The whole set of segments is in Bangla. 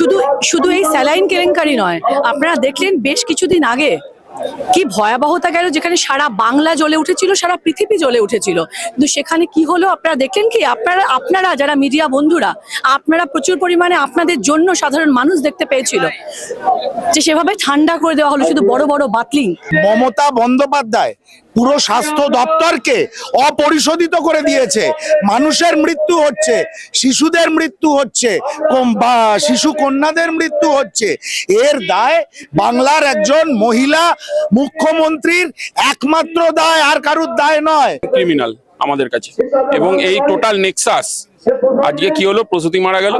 শুধু শুধু এই স্যালাইন কেলেঙ্কারি নয়, আপনারা দেখলেন বেশ কিছুদিন আগে কি ভয়াবহতা গেল, যেখানে সারা বাংলা জ্বলে উঠেছিল, সারা পৃথিবী জ্বলে উঠেছিল। কিন্তু সেখানে কি হলো, আপনারা দেখলেন কি? আপনারা আপনারা যারা মিডিয়া বন্ধুরা, আপনারা প্রচুর পরিমাণে আপনাদের জন্য সাধারণ মানুষ দেখতে পেয়েছিল। যে সেভাবে ঠান্ডা করে দেওয়া হলো, শুধু বড় বড় বাতলিং। মমতা বন্দ্যোপাধ্যায় পুরো স্বাস্থ্য দপ্তরকে অপরিশোধিত করে দিয়েছে। মানুষের মৃত্যু হচ্ছে, শিশুদের মৃত্যু হচ্ছে শিশু কন্যাদের মৃত্যু হচ্ছে। এর দায় বাংলার একজন মহিলা মুখ্যমন্ত্রীর একমাত্র দায়, আর কারুর দায় নয়। ক্রিমিনাল আমাদের কাছে। এবং এই টোটাল নেক্সাস আজকে কি হলো? প্রসূতি মারা গেল?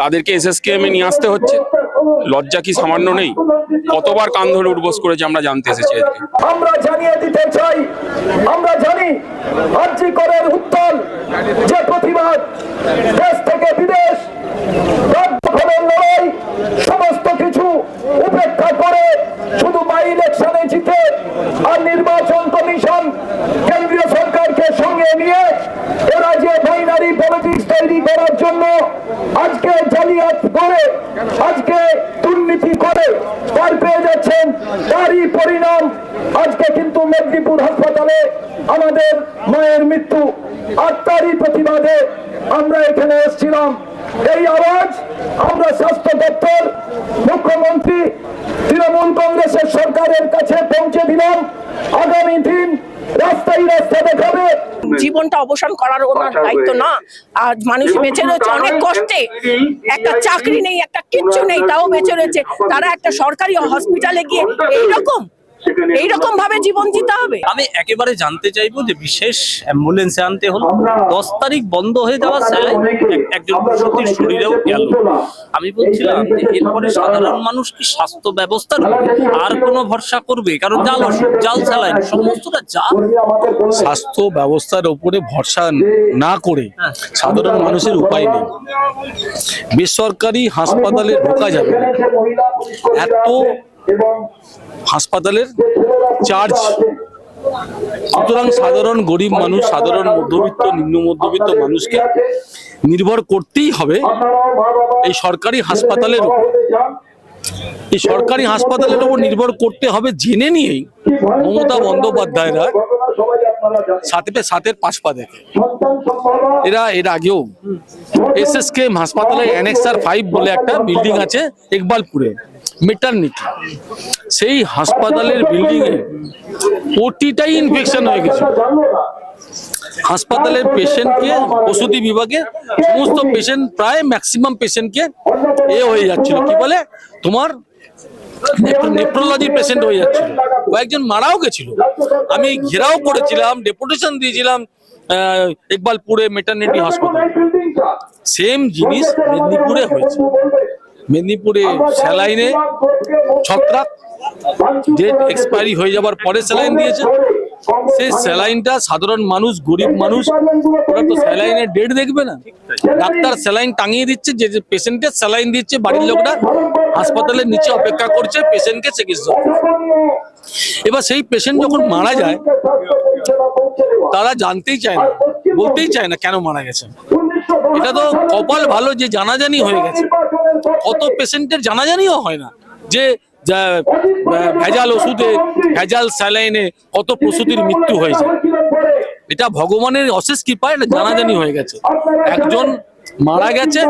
তাদেরকে এসএসকেএম এ নিয়ে আসতে হচ্ছে। লজ্জা কি সামান্য নেই? কতবার কান ধরে উঠবোস করেছে আমরা জানতে এসেছি আজকে। আমরা জানিয়ে দিতে চাই, আমরা জানি আর্জি করের উত্তল যে প্রতিবাদ দেশ থেকে বিদেশ রাজ্যভাবের লড়াই সমস্ত কিছু উপেক্ষা করে শুধু বাই ইলেকশনে জিতে আর নির্বাচন কমিশন কেন্দ্রীয় সরকারকে সঙ্গে নিয়ে এরা যে বাইনারি পলিটিক্স তৈরি করার জন্য আজকে জালিয়াত করে আজকে দুর্নীতি করে পার পেয়ে যাচ্ছেন তারই পরিণাম আজকে কিন্তু মেদিনীপুর হাসপাতালে আমাদের মায়ের মৃত্যু আর তারই প্রতিবাদে আমরা এখানে এসেছিলাম। এই আওয়াজ আমরা স্বাস্থ্য দপ্তর মুখ্যমন্ত্রী তৃণমূল কংগ্রেসের সরকারের কাছে পৌঁছে দিলাম। আগামী দিন রাস্তায় রাস্তা দেখাবে। জীবনটা অবসান করার ওনার দায়িত্ব না। আর মানুষ বেঁচে রয়েছে অনেক কষ্টে। একটা চাকরি নেই একটা কিচ্ছু নেই তাও বেঁচে রয়েছে। তারা একটা সরকারি হসপিটালে গিয়ে এইরকম এইরকম ভাবে জীবন দিতে হবে? আমি একেবারে জানতে চাইব যে বিশেষ অ্যাম্বুলেন্সে আনতে হলো দশ তারিখ বন্ধ হয়ে যাওয়া স্যালাইন একজন প্রসূতির শরীরেও গেল। আমি বলছিলাম যে এরপরে সাধারণ মানুষ কি স্বাস্থ্য ব্যবস্থার আর কোনো ভরসা করবে? কারণ জাল ওষুধ জাল স্যালাইন সমস্তটা যা স্বাস্থ্য ব্যবস্থার উপরে ভরসা না করে সাধারণ মানুষের উপায় নেই। বেসরকারি হাসপাতালে ঢোকা যাবে এত হাসপাতালের চার্জ। সুতরাং সাধারণ গরিব মানুষ সাধারণ মধ্যবিত্ত নিম্ন মধ্যবিত্ত মানুষকে নির্ভর করতেই হবে এই সরকারি হাসপাতালের উপর। এই সরকারি হাসপাতালের উপর নির্ভর করতে হবে জেনে নিয়েই মমতা বন্দ্যোপাধ্যায়রা সাথে সাতের পাঁচ পা দেখে। এরা এর আগেও এস এস কে হাসপাতালে অ্যানেক্সার ফাইভ বলে একটা বিল্ডিং আছে ইকবালপুরে মেটার্নিটি সেই হাসপাতালের বিল্ডিং এ প্রতিটাই ইনফেকশন হয়ে গেছে। হাসপাতালের পেশেন্টকে প্রসূতি বিভাগে, সমস্ত পেশেন্ট প্রায় ম্যাক্সিমাম পেশেন্টকে এ হয়ে যাচ্ছিল। কি বলে? তোমার নেপ্রোলজি পেশেন্ট হয়ে যাচ্ছিল। কয়েকজন মারাও গেছিল। আমি ঘেরাও করেছিলাম ডেপুটেশন দিয়েছিলাম ইকবালপুরে মেটার্নিটি হাসপাতাল সেম জিনিস মেদিনীপুরে হয়েছে। মেদিনীপুরে স্যালাইনে ছত্রাক ডেট এক্সপায়ারি হয়ে যাবার পরে স্যালাইন দিয়েছে। সেই স্যালাইনটা সাধারণ মানুষ গরিব মানুষ ওরা তো স্যালাইনের ডেট দেখবে না। ডাক্তার স্যালাইন টাঙিয়ে দিচ্ছে যে যে পেশেন্টের স্যালাইন দিচ্ছে বাড়ির লোকরা হাসপাতালের নিচে অপেক্ষা করছে পেশেন্টকে চিকিৎসা এবার সেই পেশেন্ট যখন মারা যায় তারা জানতেই চায় না বলতেই চায় না কেন মারা গেছে। এটা তো কপাল ভালো যে জানাজানি হয়ে গেছে। কত পেশেন্টের জানাজানিও হয় না। যে ভেজাল ওষুধে, ভেজাল স্যালাইনে কত প্রসূতির মৃত্যু হয়েছে। এটা ভগবানের অশেষ কৃপায় এটা জানাজানি হয়ে গেছে। একজন মারা গেছে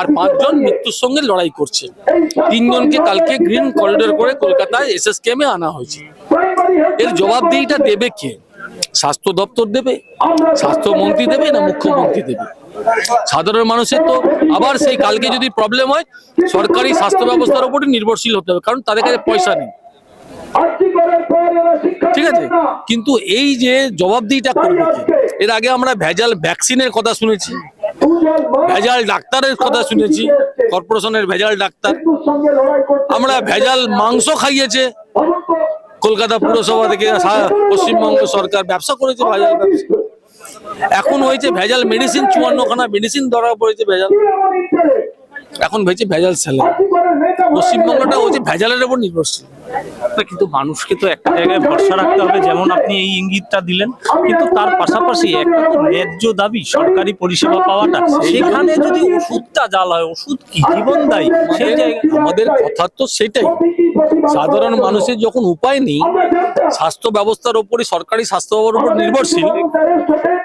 আর পাঁচজন মৃত্যুর সঙ্গে লড়াই করছে। তিনজনকে কালকে গ্রিন করিডোর করে কলকাতায় এস এস কেমে আনা হয়েছে। এর জবাবদিহিটা দেবে কে? স্বাস্থ্য দপ্তর দেবে? স্বাস্থ্যমন্ত্রী দেবে না মুখ্যমন্ত্রী দেবে? সাধারণ মানুষের তো আবার সেই কালকে যদি প্রবলেম হয়, সরকারি স্বাস্থ্য ব্যবস্থার উপরে নির্ভরশীল হতে হবে, কারণ তাদের কাছে পয়সা নেই। ঠিক আছে? কিন্তু এই যে জবাবদিহিটা করবে এর আগে আমরা ভেজাল ভ্যাকসিনের কথা শুনেছি, ভেজাল ডাক্তারের কথা শুনেছি কর্পোরেশনের ভেজাল ডাক্তার। আমরা ভেজাল মাংস খাইয়েছে। কলকাতা পুরসভা থেকে পশ্চিমবঙ্গ সরকার ব্যবসা করেছে ভেজাল ব্যবসা। এখন হয়েছে ভেজাল মেডিসিন চুয়ান্নখানা মেডিসিন ধরা পড়েছে ভেজাল। এখন হয়েছে ভেজাল স্যালাইন পশ্চিমবঙ্গটা হচ্ছে ভেজালের উপর নির্ভরশীল। কিন্তু মানুষকে তো একটা জায়গায় ভরসা রাখতে হবে, যেমন আপনি এই ইঙ্গিতটা দিলেন। কিন্তু তার পাশাপাশি একটা তো ন্যায্য দাবি সরকারি পরিষেবা পাওয়াটা, সেখানে যদি ওষুধটা জাল হয়, ওষুধ কি জীবন দেয়? সেই জায়গায় আমাদের কথা তো সেটাই। সাধারণ মানুষের যখন উপায় নেই, স্বাস্থ্য ব্যবস্থার ওপরই, সরকারি স্বাস্থ্য ব্যবস্থার উপর নির্ভরশীল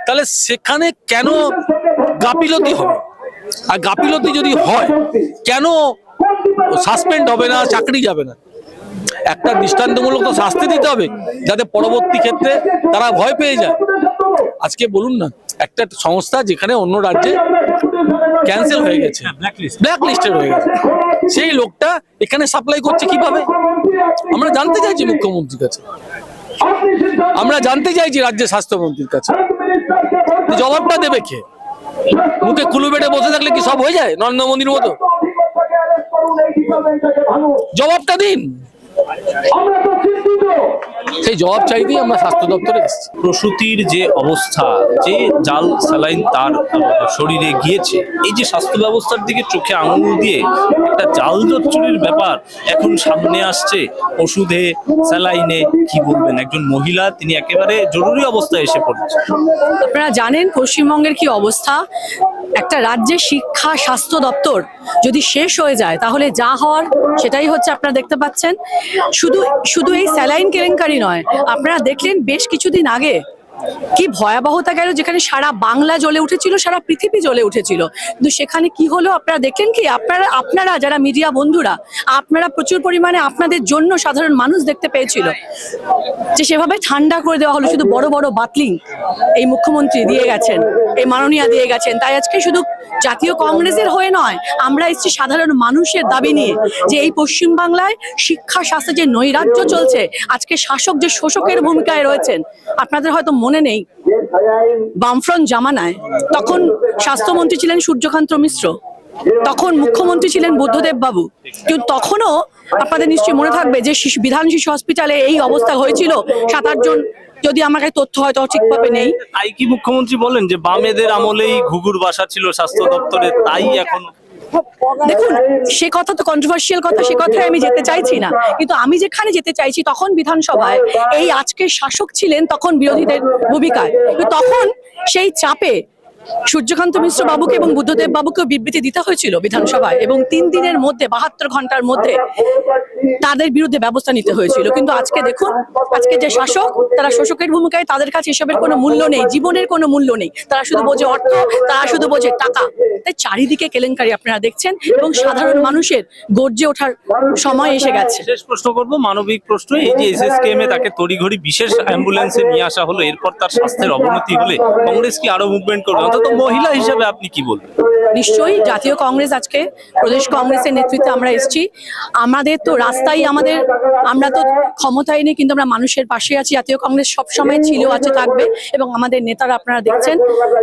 তাহলে সেখানে কেন গাফিলতি হবে? আর গাফিলতি যদি হয়, কেন সাসপেন্ড হবে না, চাকরি যাবে না? একটা দৃষ্টান্তমূলক তো শাস্তি দিতে হবে, যাতে পরবর্তী ক্ষেত্রে তারা ভয় পেয়ে যায়। আজকে বলুন না, একটা সংস্থা যেখানে অন্য রাজ্যে ক্যান্সেল হয়ে গেছে ব্ল্যাক লিস্টেড হয়ে গেছে। সেই লোকটা এখানে সাপ্লাই করছে কীভাবে? আমরা জানতে চাইছি মুখ্যমন্ত্রীর কাছে। আমরা জানতে চাইছি রাজ্যের স্বাস্থ্যমন্ত্রীর কাছে। জবাবটা দেবে কে? মুখে কুলু বেটে বসে থাকলে কি সব হয়ে যায়? নরেন্দ্র মোদীর মতো? জবাবটা দিন। সেই জবাব চাইতেই আমরা স্বাস্থ্য দপ্তরে এসেছি। প্রসূতির যে অবস্থা যে জাল স্যালাইন তার শরীরে গিয়েছে এই যে স্বাস্থ্য ব্যবস্থার দিকে চোখে আঙুল দিয়ে একটা জাল চুরির ব্যাপার এখন সামনে আসছে ওষুধে স্যালাইনে কি বলবেন? একজন মহিলা তিনি একেবারে জরুরি অবস্থায় এসে পড়েছে আপনারা জানেন পশ্চিমবঙ্গের কি অবস্থা? একটা রাজ্যের শিক্ষা, স্বাস্থ্য দপ্তর যদি শেষ হয়ে যায়, তাহলে যা হওয়ার সেটাই হচ্ছে আপনারা দেখতে পাচ্ছেন। শুধু শুধু এই স্যালাইন কেলেঙ্কারি নয়, আপনারা দেখলেন বেশ কিছুদিন আগে কি ভয়াবহতা গেল যেখানে সারা বাংলা জ্বলে উঠেছিল, সারা পৃথিবী জ্বলে উঠেছিল। কিন্তু সেখানে কি হলো আপনারা দেখলেন কি? আপনারা আপনারা যারা মিডিয়া বন্ধুরা, আপনারা প্রচুর পরিমাণে আপনাদের জন্য সাধারণ মানুষ দেখতে পেয়েছিল। যে সেভাবে ঠান্ডা করে দেওয়া হলো, শুধু বড় বড় বাতলিং এই মুখ্যমন্ত্রী দিয়ে গেছেন, এই মাননীয়া দিয়ে গেছেন। তাই আজকে শুধু জাতীয় কংগ্রেসের হয়ে নয়, আমরা এসেছি সাধারণ মানুষের দাবি নিয়ে যে এই পশ্চিম বাংলায় শিক্ষা স্বাস্থ্যে যে নৈরাজ্য চলছে, আজকে শাসক যে শোষকের ভূমিকায় রয়েছেন, আপনাদের হয়তো মনে নেই। বামফ্রন্ট জামানায়। তখন স্বাস্থ্যমন্ত্রী ছিলেন সূর্যকান্ত মিশ্র। তখন মুখ্যমন্ত্রী ছিলেন বুদ্ধদেব বাবু। কিন্তু তখনও আপনাদের নিশ্চয়ই মনে থাকবে যে বিধান শিশু হসপিটালে এই অবস্থা হয়েছিল। সাত আটজন যদি আমার কাছে তথ্য হয়তো ঠিকভাবে নেই। তাই কি মুখ্যমন্ত্রী বলেন যে বামেদের আমলেই ঘুঘুর বাসা ছিল স্বাস্থ্য দপ্তরে, তাই এখন দেখুন, সে কথা তো কন্ট্রোভার্সিয়াল কথা, সে কথায় আমি যেতে চাইছি না। কিন্তু আমি যেখানে যেতে চাইছি তখন বিধানসভায় এই আজকের শাসক ছিলেন তখন বিরোধীদের ভূমিকায়। তখন সেই চাপে সূর্যকান্ত মিশ্র বাবুকে এবং বুদ্ধদেব বাবুকে বিবৃতি দিতে হয়েছিল বিধানসভায় এবং তিন দিনের মধ্যে, বাহাত্তর ঘণ্টার মধ্যে তাদের বিরুদ্ধে ব্যবস্থা নিতে হয়েছিল। কিন্তু আজকে দেখুন, আজকে যে শাসক, তারা শোষকের ভূমিকায় তাদের কাছে এসবের কোনো মূল্য নেই, জীবনের কোনো মূল্য নেই। তারা শুধু বোঝে অর্থ, তারা শুধু বোঝে টাকা। তাই চারিদিকে কেলেঙ্কারি আপনারা দেখছেন এবং সাধারণ মানুষের গর্জে ওঠার সময় এসে গেছে। শেষ প্রশ্ন করব, মানবিক প্রশ্ন এই যে এসএসকেএম এ তাকে তড়িঘড়ি বিশেষ অ্যাম্বুলেন্সে নিয়ে আসা হলো, এরপর তার স্বাস্থ্যের অবনতি হলে কংগ্রেস কি আরও মুভমেন্ট করবে? অন্তত মহিলা হিসেবে আপনি কি বলবেন? নিশ্চয়ই জাতীয় কংগ্রেস আজকে প্রদেশ কংগ্রেসের নেতৃত্বে আমরা এসেছি। আমাদের তো রাস্তাই আমাদের আমরা তো ক্ষমতায় নেই কিন্তু আমরা মানুষের পাশে আছি। জাতীয় কংগ্রেস সব সময় ছিল আছে থাকবে এবং আমাদের নেতারা আপনারা দেখছেন।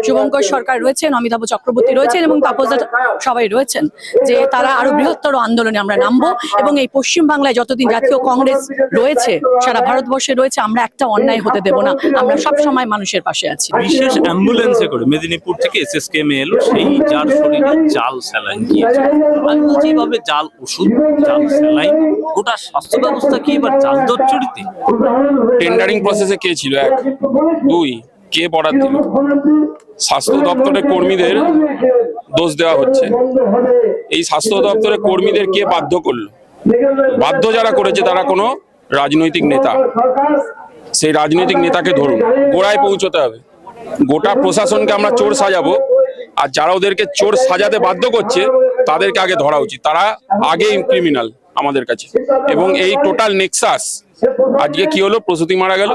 শুভঙ্কর সরকার রয়েছেন অমিতাভ চক্রবর্তী রয়েছেন এবং তাপসদা সবাই রয়েছেন যে তারা আরও বৃহত্তর আন্দোলনে আমরা নামবো এবং এই পশ্চিম বাংলায় যতদিন জাতীয় কংগ্রেস রয়েছে সারা ভারতবর্ষে রয়েছে আমরা একটা অন্যায় হতে দেব না। আমরা সব সময় মানুষের পাশে আছি। বিশেষ অ্যাম্বুলেন্সে করে মেদিনীপুর থেকে এসএসকেএম এ এলো, সেই যার শরীরে জাল স্যালাইন গিয়েছে বলছি এইভাবে জাল, ওষুধ, জাল স্যালাইন, গোটা স্বাস্থ্য ব্যবস্থা কি এবার জাল দরচড়িতে টেন্ডারিং প্রসেসে কে ছিল? এক, দুই, কে বরাদ দিল? স্বাস্থ্য দপ্তরের কর্মীদের দোষ দেওয়া হচ্ছে। এই স্বাস্থ্য দপ্তরের কর্মীদের কে বাধ্য করল? বাধ্য যারা করেছে তারা কোনো রাজনৈতিক নেতা। সেই রাজনৈতিক নেতাকে ধরুন। গোড়ায় পৌঁছতে হবে। গোটা প্রশাসনকে আমরা চোর সাজাবো। আর যারা ওদেরকে চোর সাজাতে বাধ্য করছে, তাদেরকে আগে ধরা উচিত। তারা আগেই ক্রিমিনাল আমাদের কাছে। এবং এই টোটাল নেক্সাস আজকে কি হলো? প্রসূতি মারা গেল।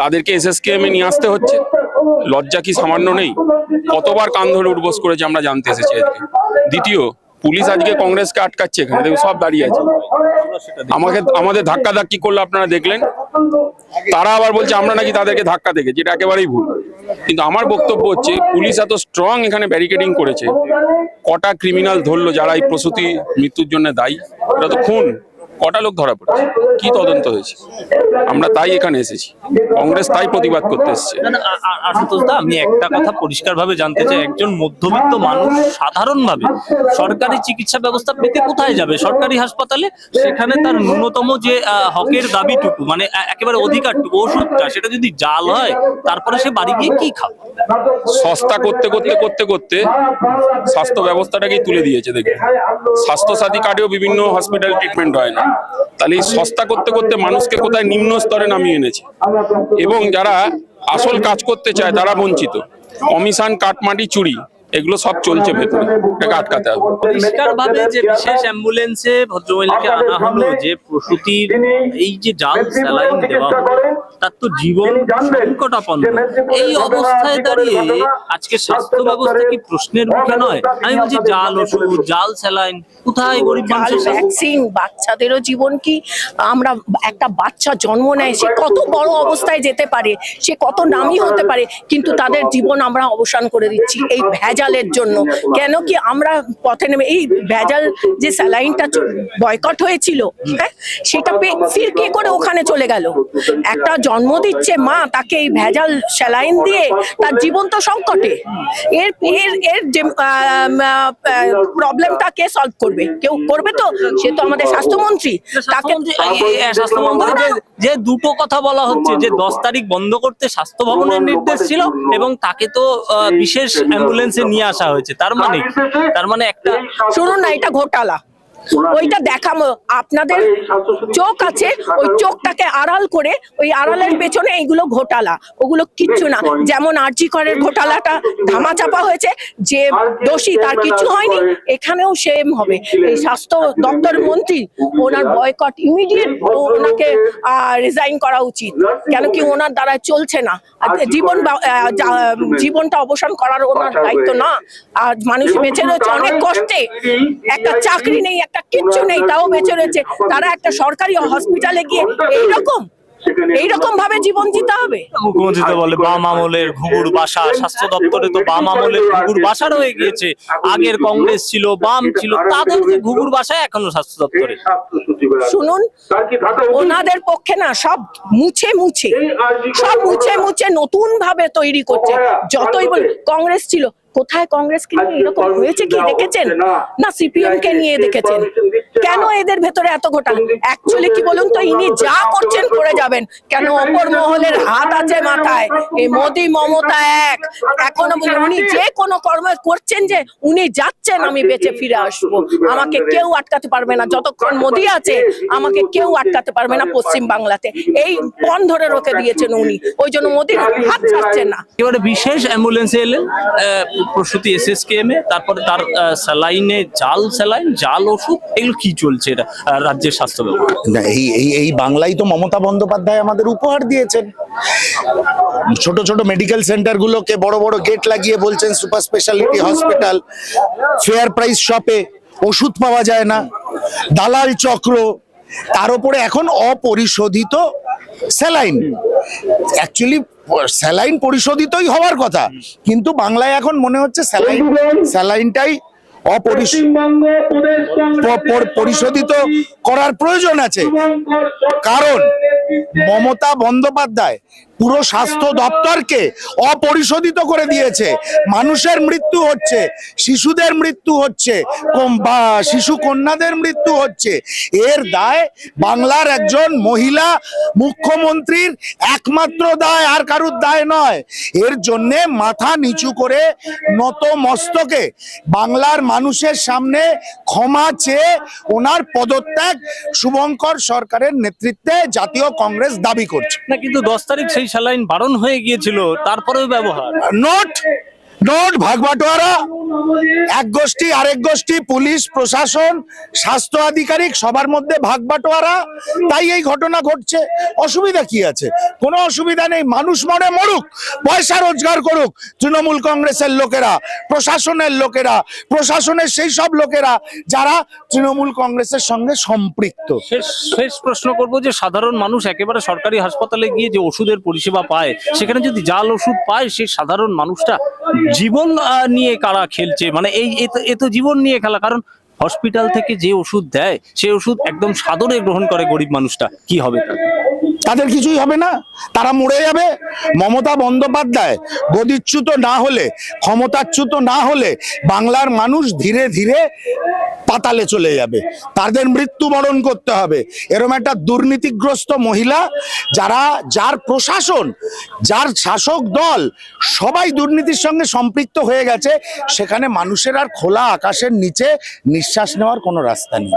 তাদেরকে এসএসকেএম এ নিয়ে আসতে হচ্ছে। লজ্জা কি সামান্য নেই? কতবার কান ধরে উঠবোস করেছে আমরা জানতে এসেছি আজকে দ্বিতীয় পুলিশ আজকে কংগ্রেসকে আটকাচ্ছে এখানে। দেখুন, সব দাঁড়িয়ে আছে। আমাকে, আমাদের ধাক্কা ধাক্কি করল আপনারা দেখলেন। তারা আবার বলছে, আমরা নাকি তাদেরকে ধাক্কা দেখে যেটা একেবারেই ভুল। কিন্তু আমার বক্তব্য হচ্ছে, পুলিশ এত স্ট্রং এখানে ব্যারিকেডিং করেছে। কটা ক্রিমিনাল ধরলো যারা এই প্রসূতি মৃত্যুর জন্য দায়ী? এটা তো খুন। কটা লোক ধরা পড়েছে? কি তদন্ত হয়েছে? আমরা তাই এখানে এসেছি। কংগ্রেস তাই প্রতিবাদ করতে এসেছে। না, না, আ- আ- আশুতোষ দা আমি একটা কথা পরিষ্কারভাবে জানতে চাই। একজন মধ্যবিত্ত মানুষ সাধারণভাবে সরকারি চিকিৎসা ব্যবস্থা পেতে কোথায় যাবে? সরকারি হাসপাতালে? সেখানে তার ন্যূনতম যে হকের দাবিটুকু মানে একেবারে অধিকারটুকু ওষুধটা সেটা যদি জাল হয় তারপরে সে বাড়ি গিয়ে কি খাবে? সস্তা করতে করতে করতে করতে স্বাস্থ্য ব্যবস্থাটাকেই তুলে দিয়েছে দেখবে স্বাস্থ্য সাথী কার্ডেও বিভিন্ন হসপিটাল ট্রিটমেন্ট হয় না। তাহলে এই সস্তা করতে করতে মানুষকে কোথায় নিম্ন স্তরে নামিয়ে এনেছে। এবং যারা আসল কাজ করতে চায়, তারা বঞ্চিত। কমিশন কাটমাটি চুরি। এগুলো সব চলছে ভেতরে। এটাকে আটকাতে হবে। পরিষ্কার ভাবে যে বিশেষ অ্যাম্বুলেন্সে ভদ্রমহিলাকে আনা হলো যে প্রসূতির এই যে জাল স্যালাইন দেওয়া হলো তার তো জীবন সংকটাপন্ন। এই অবস্থায় দাঁড়িয়ে আজকে স্বাস্থ্য ব্যবস্থা কি প্রশ্নের মুখে নয়? আমি বলছি জাল ওষুধ জাল স্যালাইন কোথায় গরিব মানুষের ভ্যাকসিন বাচ্চাদেরও জীবন কি? আমরা একটা বাচ্চা জন্ম নেয় সে কত বড় অবস্থায় যেতে পারে সে কত নামি হতে পারে কিন্তু তাদের জীবন আমরা অবসান করে দিচ্ছি। এই ভেজালের জন্য। কেন কি আমরা পথে নেমে এই ভেজাল যে স্যালাইনটা বয়কট হয়েছিল হ্যাঁ সেটা পে- ফিরকে করে ওখানে চলে গেল? একটা জন্ম দিচ্ছে মা তাকে এই ভেজাল স্যালাইন দিয়ে তার জীবন তো সংকটে। এর এর এর যে প্রবলেমটা কে সলভ করবে? কেউ করবে তো? সে তো আমাদের স্বাস্থ্যমন্ত্রী। তাকে যে- দুটো কথা বলা হচ্ছে যে দশ তারিখ বন্ধ করতে স্বাস্থ্য ভবনের নির্দেশ ছিল এবং তাকে তো আহ, বিশেষ অ্যাম্বুলেন্সে নিয়ে আসা হয়েছে। তার মানে তার মানে একটা শুনুন না এটা ঘোটালা। ওইটা দেখাবো। আপনাদের চোখ আছে ওই চোখটাকে আড়াল করে ওই আড়ালের পেছনে এইগুলো ঘোটালা। ওগুলো কিচ্ছু না। যেমন আরজি করের ঘোটালাটা ধামাচাপা হয়েছে যে দোষী তার কিছু হয়নি এখানেও সেম হবে। এই স্বাস্থ্য দপ্তর মন্ত্রী ওনার বয়কট ইমিডিয়েট ওনাকে রিজাইন করা উচিত। কেন কি ওনার দ্বারা চলছে না? জীবন জীবনটা অবসান করার ওনার দায়িত্ব না। আর মানুষ বেঁচে রয়েছে অনেক কষ্টে। একটা চাকরি নেই একটা কিচ্ছু নেই তাও বেঁচে রয়েছে। তারা একটা সরকারি হসপিটালে গিয়ে এইরকম এইরকম ভাবে জীবন দিতে হবে? মুখ্যমন্ত্রী তো বলে বাম আমলের ঘুঘুর বাসা স্বাস্থ্য দপ্তরে তো বাম আমলের ঘুঘুর বাসা রয়ে গিয়েছে। আগের কংগ্রেস ছিল বাম ছিল তাদের যে ঘুঘুর বাসা এখনও স্বাস্থ্য দপ্তরে। শুনুন ওনাদের পক্ষে না সব মুছে মুছে সব মুছে মুছে নতুন ভাবে তৈরি করছে। যতই বল কংগ্রেস ছিল কোথায় কংগ্রেসকে নিয়ে এরকম হয়েছে কি দেখেছেন? না। সিপিএম কে নিয়ে দেখেছেন। কেন এদের ভেতরে এত ঘোটালা অ্যাকচুয়ালি কি বলুন তো ইনি যা করছেন করে যাবেন। কেন অপর মহলের হাত আছে মাথায়? এই মোদি মমতা এক। এখনও বলি উনি যে কোনো কর্ম করছেন যে উনি যাচ্ছেন আমি বেঁচে ফিরে আসব। আমাকে কেউ আটকাতে পারবে না। যতক্ষণ মোদি আছে আমাকে কেউ আটকাতে পারবে না পশ্চিম বাংলাতে। এই পণ ধরে রোকে দিয়েছেন উনি। ওই জন্য মোদির হাত ছাড়ছেন না। এবারে বিশেষ অ্যাম্বুলেন্সে এলেন প্রসূতি এসএসকেএম এ তারপরে তার স্যালাইনে জাল, স্যালাইন, জাল, ওষুধ, এগুলো কি চলছে এটা রাজ্যের স্বাস্থ্য ব্যবস্থা? এই এই বাংলাই তো মমতা বন্দ্যোপাধ্যায় আমাদের উপহার দিয়েছেন। ছোট ছোট মেডিকেল সেন্টারগুলোকে বড় বড় গেট লাগিয়ে বলছেন super speciality hospital fair price শপে ওষুধ পাওয়া যায় না। দালাল চক্র তার উপরে এখন অপরিশোধিত স্যালাইন। অ্যাকচুয়ালি স্যালাইন পরিশোধিতই হওয়ার কথা। কিন্তু বাংলায় এখন মনে হচ্ছে স্যালাইন স্যালাইনটাই পরিশোধিত করার প্রয়োজন আছে। কারণ মমতা বন্দ্যোপাধ্যায় পুরো স্বাস্থ্য দপ্তরকে অপরিশোধিত করে দিয়েছে। মানুষের মৃত্যু হচ্ছে, শিশুদের মৃত্যু হচ্ছে শিশু কন্যাদের মৃত্যু হচ্ছে। এর দায় বাংলার একজন মহিলা মুখ্যমন্ত্রীর একমাত্র দায়, আর কারুর দায় নয়। এর জন্যে মাথা নিচু করে নত মস্তকে বাংলার মানুষের সামনে ক্ষমা চেয়ে ওনার পদত্যাগ শুভঙ্কর সরকারের নেতৃত্বে জাতীয় কংগ্রেস দাবি করছে। না, কিন্তু দশ তারিখ সেই স্যালাইন বারণ হয়ে গিয়েছিল তারপরেও ব্যবহার। নোট নোট ভাগবাটোয়ারা। এক গোষ্ঠী, আরেক গোষ্ঠী, পুলিশ, প্রশাসন, স্বাস্থ্য আধিকারিক, সবার মধ্যে ভাগ বাটোয়ারা তাই এই ঘটনা ঘটছে। অসুবিধা কি আছে? কোনো অসুবিধা নেই। মানুষ মনে মরুক, পয়সা রোজগার করুক, তৃণমূল কংগ্রেসের লোকেরা, প্রশাসনের লোকেরা, প্রশাসনের সেই সব লোকেরা যারা তৃণমূল কংগ্রেসের সঙ্গে সম্পৃক্ত। শেষ প্রশ্ন করব যে সাধারণ মানুষ একেবারে সরকারি হাসপাতালে গিয়ে যে ওষুধের পরিষেবা পায়, সেখানে যদি জাল ওষুধ পায়, সেই সাধারণ মানুষটা জীবন নিয়ে কারা খেলছে? মানে এই, এ তো জীবন নিয়ে খেলা। কারণ হসপিটাল থেকে যে ওষুধ দেয়, সে ওষুধ একদম সাদরে গ্রহণ করে গরিব মানুষটা। কি হবে তার? তাদের কিছুই হবে না। তারা মরে যাবে। মমতা বন্দ্যোপাধ্যায় গদিচ্যুত না হলে, ক্ষমতাচ্যুত না হলে বাংলার মানুষ ধীরে ধীরে পাতালে চলে যাবে। তাদের মৃত্যুবরণ করতে হবে। এরকম একটা দুর্নীতিগ্রস্ত মহিলা যারা, যার প্রশাসন, যার শাসক দল সবাই দুর্নীতির সঙ্গে সম্পৃক্ত হয়ে গেছে, সেখানে মানুষের আর খোলা আকাশের নিচে নিঃশ্বাস নেওয়ার কোনো রাস্তা নেই।